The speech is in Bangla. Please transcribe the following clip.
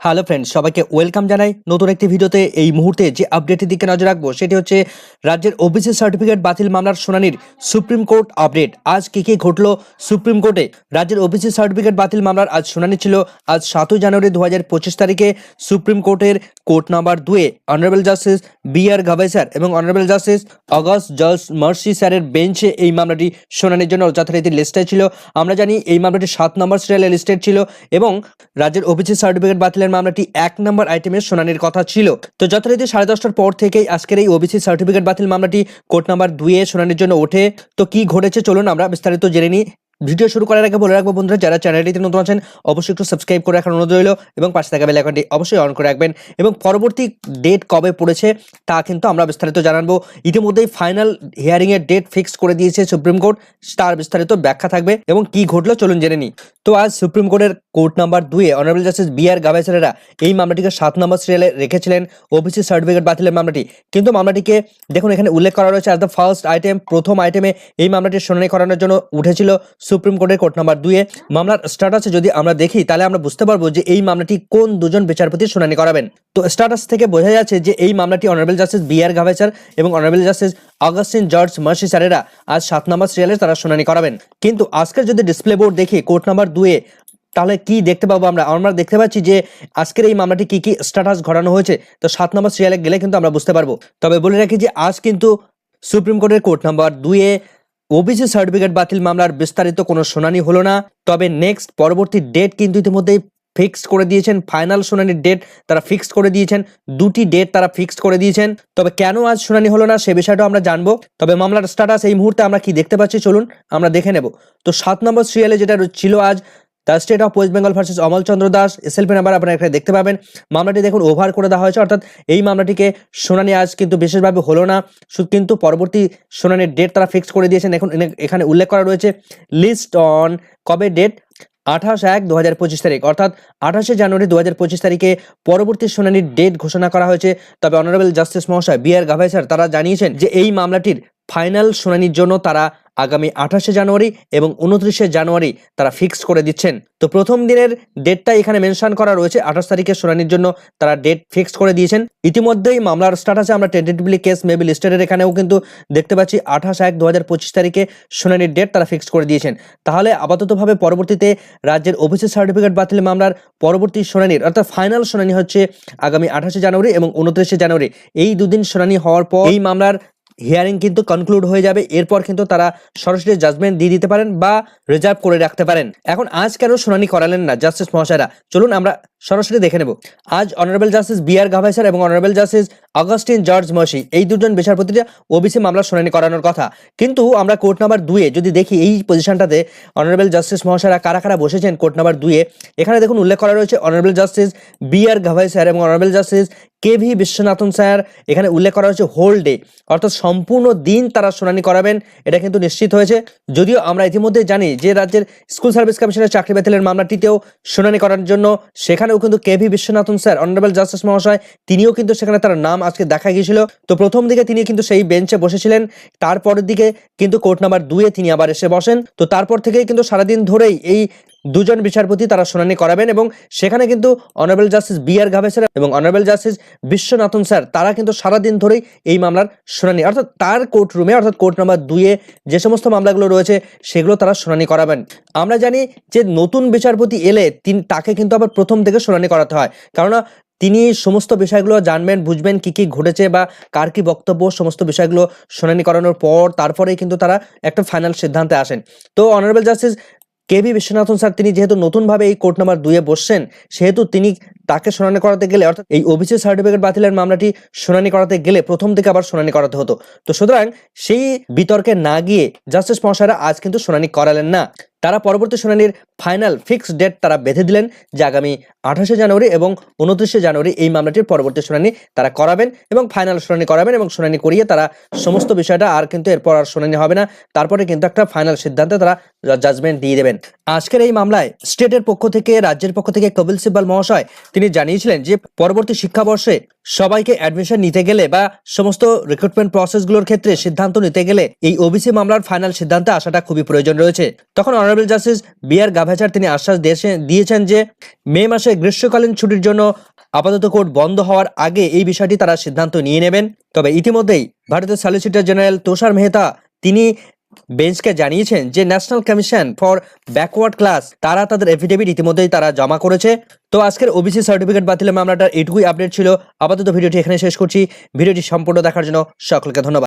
হ্যালো ফ্রেন্ডস সবাইকে ওয়েলকাম জানাই নতুন একটি ভিডিওতে। এই মুহূর্তে যে আপডেটের দিকে নজর রাখব, সেটি হচ্ছে রাজ্যের ওবিসি সার্টিফিকেট বাতিল মামলার শুনানির সুপ্রিম কোর্ট আপডেট আজ কি কি ঘটলো সুপ্রিম কোর্টে রাজ্যের ওবিসি সার্টিফিকেট বাতিল মামলার আজ শুনানি ছিল আজ সাতই জানুয়ারি দু হাজার পঁচিশ তারিখে সুপ্রিম কোর্টের কোর্ট নাম্বার দুয়ে। Honourable justice B R Gavai sir এবং অনারেবল জাস্টিস অগস্ট জজ মার্সি স্যারের বেঞ্চে এই মামলাটি শুনানির জন্য যথারীতি লিস্টে ছিল। আমরা জানি এই মামলাটি সাত নম্বর সিরিয়ালে লিস্টেড ছিল এবং রাজ্যের ওবিসি সার্টিফিকেট বাতিলের মামলাটি এক নম্বর আইটেমের শুনানির কথা ছিল। তো যথারীতি সাড়ে দশটার পর থেকেই আজকের এই ওবিসি সার্টিফিকেট বাতিল মামলাটি কোর্ট নাম্বার দুইয়ে শুনানির জন্য ওঠে। তো কি ঘটেছে চলুন আমরা বিস্তারিত জেনে নিই। ভিডিও শুরু করার আগে বলে রাখব বন্ধুরা, যারা চ্যানেলটিতে নতুন আছেন, অবশ্যই একটু সাবস্ক্রাইব করে রাখার অনুরোধ রইল এবং পাশে থাকা বেল অবশ্যই অন করে রাখবেন। এবং পরবর্তী ডেট কবে পড়েছে, তা কিন্তু আমরা বিস্তারিত জানাব। ইতিমধ্যেই ফাইনাল হিয়ারিং এর ডেট ফিক্স করে দিয়েছে সুপ্রিম কোর্ট, তার বিস্তারিত ব্যাখ্যা থাকবে এবং কি ঘটলো চলুন জেনে নিই। তো আজ সুপ্রিম কোর্টের কোর্ট নাম্বার দুয়ে অনারেবল জাস্টিস বি আর গাভাইসারেরা এই মামলাটিকে সাত নম্বর সিরিয়ালে রেখেছিলেন। ওবিসি সার্টিফিকেট বাতিলের মামলাটি। কিন্তু মামলাটিকে দেখুন, এখানে উল্লেখ করা রয়েছে অ্যাজ দ্য ফার্স্ট আইটেম প্রথম আইটেমে এই মামলাটির শুনানি করানোর জন্য উঠেছিল। সুপ্রিম কোর্টের কোর্ট নাম্বার দুয়ে মামলার স্ট্যাটাসে যদি আমরা দেখি, তাহলে আমরা বুঝতে পারব যে এই মামলাটি কোন দুজন বিচারপতি শুনানি করাবেন। তো স্ট্যাটাস থেকে বোঝা যাচ্ছে যে এই মামলাটি অনারেবল জাস্টিস বি আর গাভাইসার এবং honourable justice Augustine George Masih স্যারেরা আজ সাত নম্বর সিরিয়ালে তারা শুনানি করাবেন। কিন্তু আজকের যদি ডিসপ্লে বোর্ড দেখি, কোর্ট নাম্বার দুয়ে তাহলে কি দেখতে পাবো আমরা? আমরা দেখতে পাচ্ছি যে আজকের এই মামলাটি কি কি স্ট্যাটাস ঘটানো হয়েছে? তো সাত নম্বর সিরিয়ালে গেলে কিন্তু আমরা বুঝতে পারব। তবে বলে রাখি যে আজ কিন্তু সুপ্রিম কোর্টের কোর্ট নাম্বার দুয়ে ওবিসি সার্টিফিকেট বাতিল মামলার বিস্তারিত কোনো শুনানি হলো না, তবে নেক্সট পরবর্তী ডেট কিন্তু ইতিমধ্যেই ফিক্সড করে দিয়েছেন। ফাইনাল শুনানির ডেট তারা ফিক্সড করে দিয়েছেন, দুটি ডেট তারা ফিক্সড করে দিয়েছেন। তবে কেন আজ শুনানি হলো না সে বিষয়টাও আমরা জানব। তবে মামলার স্ট্যাটাস এই মুহূর্তে আমরা কি দেখতে পাচ্ছি চলুন আমরা দেখে নেব। তো সাত নম্বর সিরিয়ালে যেটা ছিল আজ the state of West Bengal versus Amal Chandra Das SLP number আপনারা এখানে দেখতে পাবেন। মামলাটি দেখুন ওভার করে দেওয়া হয়েছে, অর্থাৎ এই মামলাটিকে শুনানি আজ কিন্তু বিশেষভাবে হলো না। কিন্তু পরবর্তী শুনানির ডেট তারা ফিক্স করে দিয়েছেন। এখন এখানে উল্লেখ করা রয়েছে লিস্ট অন কবে ডেট আঠাশ এক দু হাজার পঁচিশ তারিখ। অর্থাৎ আঠাশে জানুয়ারি দু হাজার পঁচিশ তারিখে পরবর্তী শুনানির ডেট ঘোষণা করা হয়েছে। তবে অনারেবল জাস্টিস মহাশয় বি আর গাভাই স্যার তারা জানিয়েছেন যে এই মামলাটির ফাইনাল শুনানির জন্য তারা আগামী আঠাশে জানুয়ারি এবং উনত্রিশে জানুয়ারি তারা ফিক্স করে দিচ্ছেন। তো প্রথম দিনের ডেটটা এখানে মেনশন করা রয়েছে। আঠাশ তারিখে শুনানির জন্য তারা ডেট ফিক্স করে দিয়েছেন। ইতিমধ্যেই মামলার স্ট্যাটাসে আমরা টেন্টেটিভলি কেস মেবি লিস্টেডের এখানেও কিন্তু দেখতে পাচ্ছি, আঠাশ এক দু তারিখে শুনানির ডেট তারা ফিক্স করে দিয়েছেন। তাহলে আপাততভাবে পরবর্তীতে রাজ্যের অফিসি সার্টিফিকেট বাতিল মামলার পরবর্তী শুনানির, অর্থাৎ ফাইনাল শুনানি হচ্ছে আগামী আঠাশে জানুয়ারি এবং উনত্রিশে জানুয়ারি। এই দুদিন শুনানি হওয়ার পর এই মামলার হিয়ারিং কিন্তু কনক্লুড হয়ে যাবে। এরপর কিন্তু তারা সরাসরি জাজমেন্ট দিয়ে দিতে পারেন বা রিজার্ভ করে রাখতে পারেন। এখন আজ কেন শুনানি করালেন না জাস্টিস মহাশয়রা? চলুন আমরা সরাসরি দেখে নেব। আজ honourable justice B R Gavai sir এবং honourable justice Augustine George Masih এই দুজন বিচারপতিরা ওবিসি মামলা শুনানি করানোর কথা। কিন্তু আমরা কোর্ট নাম্বার দুয়ে যদি দেখি এই পজিশনটাতে অনারেবল জাস্টিস মহাশয়রা কারা কারা বসেছেন কোর্ট নাম্বার দুয়ে এখানে দেখুন উল্লেখ করা রয়েছে honourable justice B R Gavai sir এবং honourable justice K V Viswanathan sir এখানে উল্লেখ করা হয়েছে হোল ডে অর্থাৎ সম্পূর্ণ দিন তারা শুনানি করাবেন, এটা কিন্তু নিশ্চিত হয়েছে। যদিও আমরা ইতিমধ্যে জানি যে রাজ্যের স্কুল সার্ভিস কমিশনের চাকরি বাতিলের মামলাটিতেও শুনানি করার জন্য সেখানেও কিন্তু K V Viswanathan sir, honourable justice মহাশয়, তিনিও কিন্তু সেখানে তার নাম আজকে দেখা গিয়েছিল। তো প্রথম দিকে তিনি কিন্তু সেই বেঞ্চে বসেছিলেন, তারপরের দিকে কিন্তু কোর্ট নাম্বার দুয়ে তিনি আবার এসে বসেন। তো তারপর থেকেই কিন্তু সারাদিন ধরেই এই দুজন বিচারপতি তারা শুনানি করাবেন এবং সেখানে কিন্তু honourable justice B R Gavai sir এবং অনারেবল জাস্টিস বিশ্বনাথন স্যার, তারা কিন্তু সারাদিন ধরেই এই মামলার শুনানি, অর্থাৎ তার কোর্ট রুমে অর্থাৎ কোর্ট নাম্বার দুইয়ে যে সমস্ত মামলাগুলো রয়েছে, সেগুলো তারা শুনানি করাবেন। আমরা জানি যে নতুন বিচারপতি এলে তিনি, তাকে কিন্তু আবার প্রথম থেকে শুনানি করাতে হয়। কেননা তিনি সমস্ত বিষয়গুলো জানবেন, বুঝবেন কি কি ঘটেছে বা কার কি বক্তব্য, সমস্ত বিষয়গুলো শুনানি করানোর পর তারপরেই কিন্তু তারা একটা ফাইনাল সিদ্ধান্তে আসেন। তো honourable justice K V Viswanathan sir, তিনি যেহেতু নতুনভাবে এই কোর্ট নাম্বার দুয়ে বসছেন, সেহেতু তিনি তাকে শুনানি করাতে গেলে, অর্থাৎ এই ওবিসি সার্টিফিকেট বাতিলের মামলাটি শুনানি করাতে গেলে প্রথম থেকে আবার শুনানি করাতে হতো। তো সুতরাং সেই বিতর্কে না গিয়ে জাস্টিস মহাশয়রা আজ কিন্তু শুনানি করালেন না। তারা পরবর্তী শুনানির ফাইনাল ফিক্সড ডেট তারা বেঁধে দিলেন যে আগামী আঠাশে জানুয়ারি এবং উনত্রিশে জানুয়ারি এই মামলাটির পরবর্তী শুনানি তারা করাবেন এবং ফাইনাল শুনানি করাবেন এবং শুনানি করিয়ে তারা সমস্ত বিষয়টা আর কিন্তু এরপর আর শুনানি হবে না। তারপরে কিন্তু একটা ফাইনাল সিদ্ধান্তে তারা জাজমেন্ট দিয়ে দেবেন। আজকের এই মামলায় স্টেটের পক্ষ থেকে, রাজ্যের পক্ষ থেকে কপিল সিব্বাল মহাশয় তিনি জানিয়েছিলেন যে, পরবর্তী শিক্ষাবর্ষে সবাইকে অ্যাডমিশন নিতে গেলে বা সমস্ত রিক্রুটমেন্ট প্রসেসগুলোর ক্ষেত্রে সিদ্ধান্ত নিতে গেলে এই ওবিসি মামলার ফাইনাল সিদ্ধান্তে আসাটা খুবই প্রয়োজন রয়েছে। তখন অনারেবল জাস্টিস বি আর গাভাচার তিনি আশ্বাস দিয়েছে- দিয়েছেন যে, মে মাসে গ্রীষ্মকালীন ছুটির জন্য আপাতত কোর্ট বন্ধ হওয়ার আগে এই বিষয়টি তারা সিদ্ধান্ত নিয়ে নেবেন। তবে ইতিমধ্যেই ভারতের সলিসিটর জেনারেল তুষার মেহতা, তিনি বেঞ্চকে জানিয়েছেন যে national commission for backward class, তারা তাদের এফিডেভিট ইতিমধ্যেই তারা জমা করেছে। তো আজকের ওবিসি সার্টিফিকেট বাতিলের মামলাটার এটুকুই আপডেট ছিল। আপাতত ভিডিওটি এখানে শেষ করছি। ভিডিওটি সম্পূর্ণ দেখার জন্য সকলকে ধন্যবাদ।